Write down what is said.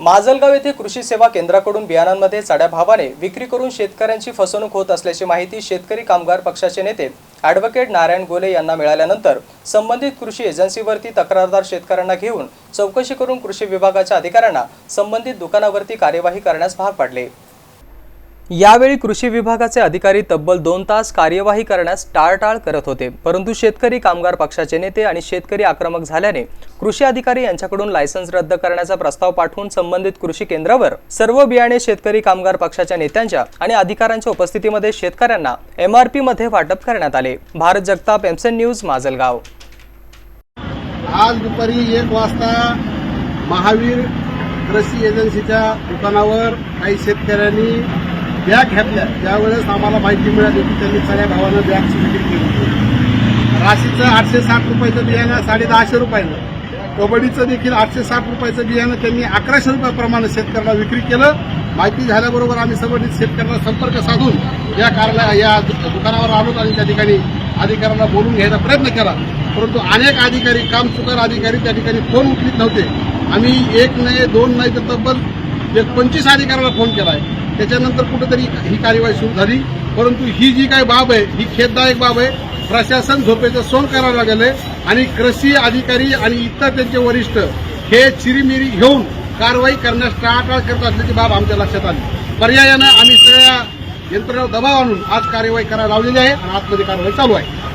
माजलगाव येथे कृषी सेवा केंद्राकडून बियाणांमध्ये चढ्या भावाने विक्री करून शेतकऱ्यांची फसवणूक होत असल्याची माहिती शेतकरी कामगार पक्षाचे नेते ॲडव्होकेट नारायण गोले यांना मिळाल्यानंतर संबंधित कृषी एजन्सीवरती तक्रारदार शेतकऱ्यांना घेऊन चौकशी करून कृषी विभागाच्या अधिकाऱ्यांना संबंधित दुकानावरती कार्यवाही करण्यास भाग पाडले. यावेळी कृषी विभागाचे अधिकारी तब्बल दोन तास कार्यवाही करण्यास टाळटाळ करत होते. परंतु शेतकरी कामगार पक्षाचे नेते आणि शेतकरी आक्रमक झाल्याने कृषी अधिकारी यांच्याकडून लायसन्स रद्द करण्याचा प्रस्ताव पाठवून संबंधित कृषी केंद्रावर सर्व बियाणे शेतकरी कामगार पक्षाच्या नेत्यांच्या आणि अधिकाऱ्यांच्या उपस्थितीमध्ये शेतकऱ्यांना एमआरपी मध्ये वाटप करण्यात आले. भारत जगताप एमसेन न्यूज माजलगाव. आज दुपारी एक वाजता महावीर कृषी एजन्सीच्या दुकानावर काही शेतकऱ्यांनी बॅग घेतल्या. त्यावेळेस आम्हाला माहिती मिळाली की त्यांनी सगळ्या भावानं बॅगची विक्री केली राशीचं आठशे साठ रुपयाचं बियाणं साडे दहाशे रुपयानं. कबड्डीचं देखील आठशे साठ रुपयाचं बियाणं त्यांनी अकराशे रुपयाप्रमाणे शेतकऱ्यांना विक्री केलं. माहिती झाल्याबरोबर आम्ही संबंधित शेतकऱ्यांना संपर्क साधून या कार्यालय या दुकानावर आलो आणि त्या ठिकाणी अधिकाऱ्यांना बोलून घ्यायचा प्रयत्न केला. परंतु अनेक अधिकारी कामचुकार अधिकारी त्या ठिकाणी फोन उचलित नव्हते. आम्ही एक नाही दोन नाही तर तब्बल एक पंचवीस अधिकाऱ्यांना फोन केला आहे त्याच्यानंतर कुठेतरी ही कार्यवाही सुरू झाली. परंतु ही जी काही बाब आहे ही खेददायक बाब आहे. प्रशासन झोपेचं सोन करावं लागेल आणि कृषी अधिकारी आणि इतर त्यांचे वरिष्ठ हे चिरीमिरी घेऊन कारवाई करण्यास टाळाटाळ करत असल्याची बाब आमच्या लक्षात आली. पर्यायानं आम्ही सगळ्या यंत्रणेवर दबाव आणून आज कार्यवाही करायला लावलेली आहे आणि आतमध्ये कारवाई चालू आहे.